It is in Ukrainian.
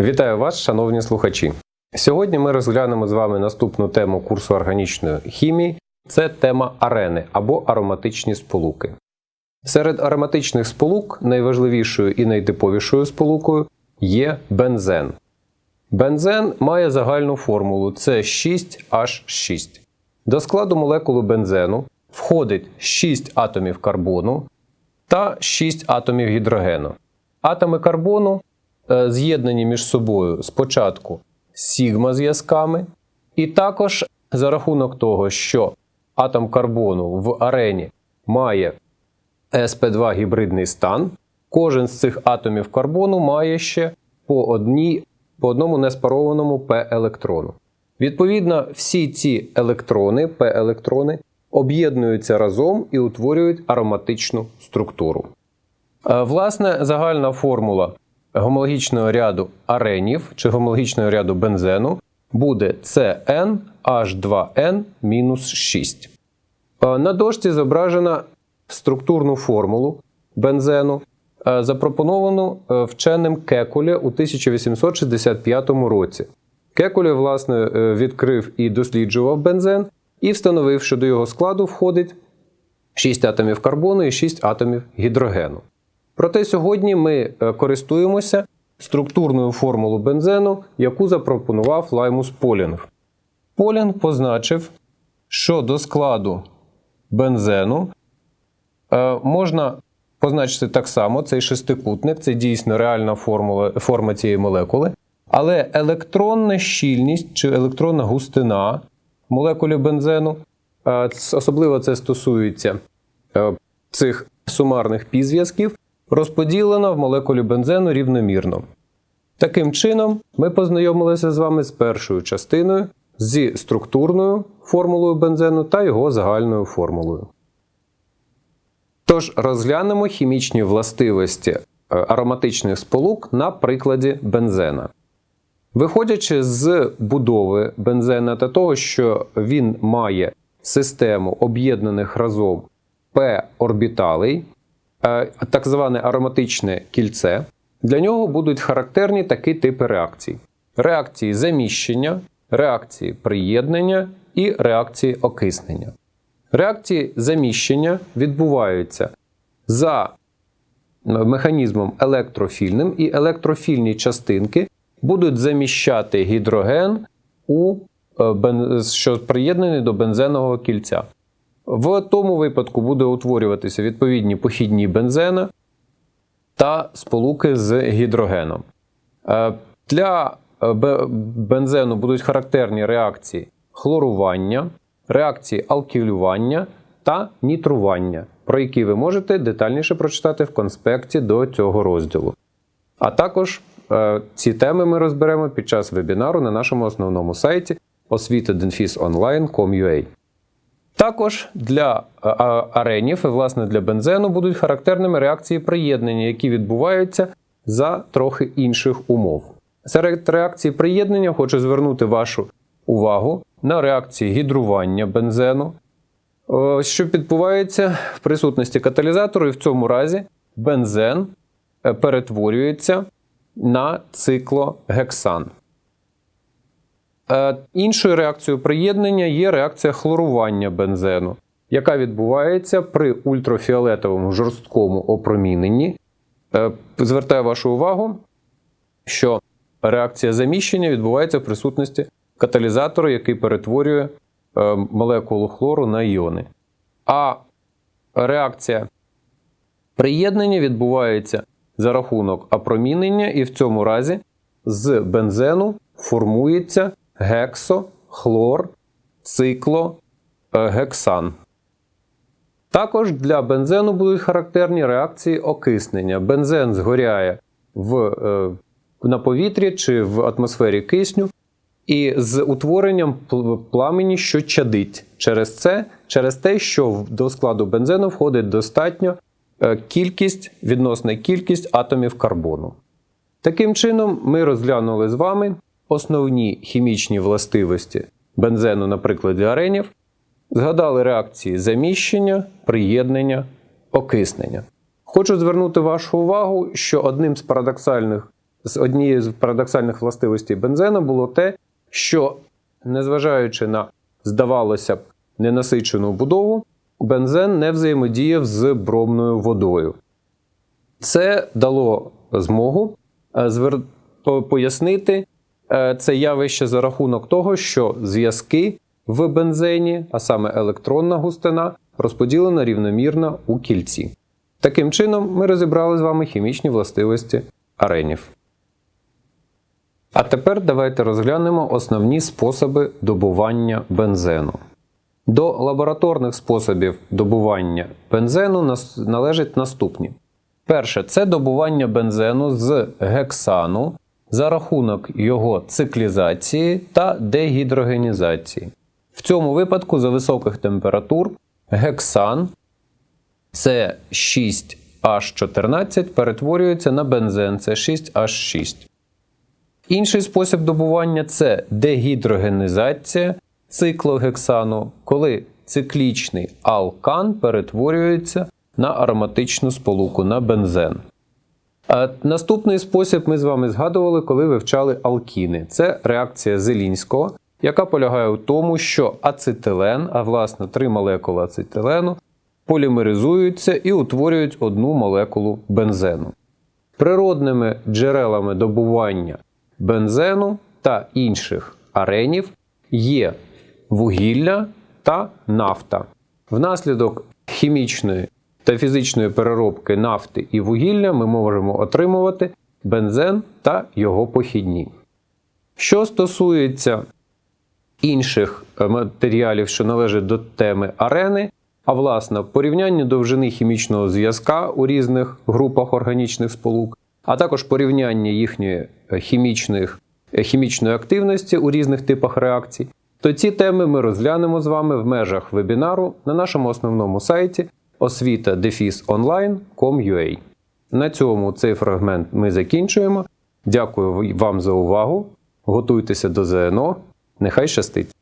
Вітаю вас, шановні слухачі. Сьогодні ми розглянемо з вами наступну тему курсу органічної хімії. Це тема арени або ароматичні сполуки. Серед ароматичних сполук найважливішою і найтиповішою сполукою є бензен. Бензен має загальну формулу це 6H6. До складу молекули бензену входить 6 атомів карбону та 6 атомів гідрогену. Атоми карбону з'єднані між собою спочатку сігма зв'язками, і також за рахунок того, що атом карбону в арені має sp2 гібридний стан, кожен з цих атомів карбону має ще по, одній, по одному неспарованому p-електрону. Відповідно, всі ці електрони, p-електрони, об'єднуються разом і утворюють ароматичну структуру. Е, Власне, загальна формула гомологічного ряду аренів чи гомологічного ряду бензену буде CnH2n-6. Е, На дошці зображена структурну формулу бензену, е, запропоновану е, вченим Кекуле у 1865 році. Кекуле, власне, відкрив і досліджував бензен і встановив, що до його складу входить 6 атомів карбону і 6 атомів гідрогену. Проте сьогодні ми е, користуємося структурною формулою бензену, яку запропонував Лаймус Полінг. Полінг позначив, що до складу бензену е, можна позначити так само цей шестикутник, це дійсно реальна формула, форма цієї молекули. Але електронна щільність чи електронна густина молекулі бензену, е, особливо це стосується цих сумарних пізв'язків, розподілена в молекулі бензену рівномірно. Таким чином, ми познайомилися з вами з першою частиною зі структурною формулою бензену та його загальною формулою. Тож розглянемо хімічні властивості е, ароматичних сполук на прикладі бензена. Виходячи з будови бензена та того, що він має систему об'єднаних разом p-орбіталей, е, так зване ароматичне кільце, для нього будуть характерні такі типи реакцій: реакції заміщення, реакції приєднання і реакції окиснення. Реакції заміщення відбуваються за механізмом електрофільним, і електрофільні частинки будуть заміщати гідроген, у, е, що приєднаний до бензенового кільця. В тому випадку буде утворюватися відповідні похідні бензена та сполуки з гідрогеном. Е, Для е, бензену будуть характерні реакції хлорування, реакції алкілювання та нітрування, про які ви можете детальніше прочитати в конспекті до цього розділу. А також е, ці теми ми розберемо під час вебінару на нашому основному сайті освіта-online.com.ua. Також для аренів і власне для бензену будуть характерними реакції приєднання, які відбуваються за трохи інших умов. Серед реакцій приєднання хочу звернути вашу увагу на реакції гідрування бензену, що відбувається в присутності каталізатору, і в цьому разі бензен е, перетворюється на циклогексан. Е, Іншою реакцією приєднання є реакція хлорування бензену, яка відбувається при ультрафіолетовому жорсткому опроміненні. Е, Звертаю вашу увагу, що реакція заміщення відбувається в присутності каталізатора, який перетворює е, молекулу хлору на іони. А реакція приєднання відбувається за рахунок опромінення, і в цьому разі з бензену формується гексо, хлор, цикло, е, гексан. Також для бензену будуть характерні реакції окиснення. Бензен згоряє в, е, на повітрі чи в атмосфері кисню, і з утворенням пламені, що чадить. Через це, через те, що до складу бензену входить достатньо е, кількість, відносна кількість атомів карбону. Таким чином, ми розглянули з вами основні хімічні властивості бензену на прикладі аренів, згадали реакції заміщення, приєднання, окиснення. Хочу звернути вашу увагу, що одним з парадоксальних з однією з парадоксальних властивостей бензену було те, що, незважаючи на, здавалося б, ненасичену будову, бензен не взаємодіяв з бромною водою. Це дало змогу е, пояснити це явище за рахунок того, що зв'язки в бензені, а саме електронна густина, розподілена рівномірно у кільці. Таким чином, ми розібрали з вами хімічні властивості аренів. А тепер давайте розглянемо основні способи добування бензену. До лабораторних способів добування бензену належать наступні. Перше це добування бензену з гексану за рахунок його циклізації та дегідрогенізації. В цьому випадку за високих температур гексан це 6H14 перетворюється на бензен це 6H6. Інший спосіб добування це дегідрогенізація циклогексану, коли циклічний алкан перетворюється на ароматичну сполуку на бензен. Наступний спосіб ми з вами згадували, коли вивчали алкіни. Це реакція Зелінського, яка полягає у тому, що ацетилен, а власне три молекули ацетилену, полімеризуються і утворюють одну молекулу бензену. Природними джерелами добування бензену та інших аренів є вугілля та нафта. Внаслідок хімічної та фізичної переробки нафти і вугілля ми можемо отримувати бензен та його похідні. Що стосується інших е, матеріалів, що належать до теми арени, а власне порівняння довжини хімічного зв'язка у різних групах органічних сполук, а також порівняння їхньої е, хімічних, е, хімічної активності у різних типах реакцій, то ці теми ми розглянемо з вами в межах вебінару на нашому основному сайті освіта online.com.ua. На цьому цей фрагмент ми закінчуємо. Дякую вам за увагу. Готуйтеся до ЗНО. Нехай щастить!